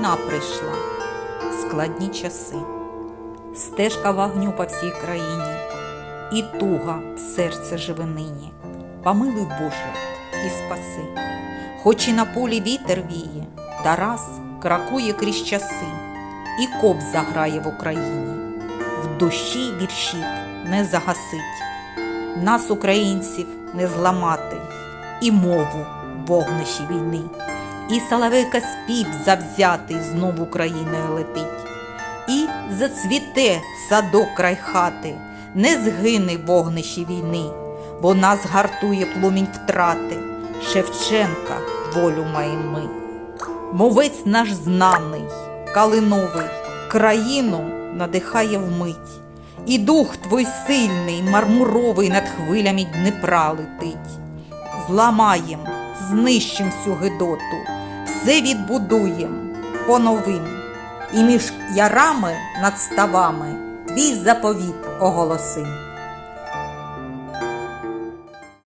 війна прийшла, складні часи, стежка вогню по всій країні, і туга серце живе нині. Помилуй Боже і спаси. Хоч і на полі вітер віє, Тарас кракує крізь часи, і коп заграє в Україні, в душі віршів не загасить, нас, українців, не зламати, і мову вогнищі війни, і соловейка спів завзятий знов Україною летить, і зацвіте садок край хати, не згине вогнищі війни, бо нас гартує плумінь втрати, Шевченка волю маємо ми. Мовець наш знаний, калиновий, країну надихає вмить. І дух твой сильний, мармуровий над хвилями Днепра летить. Зламаєм, знищим всю гидоту, все відбудуєм по-новим. І між ярами над ставами твій заповіт оголосим.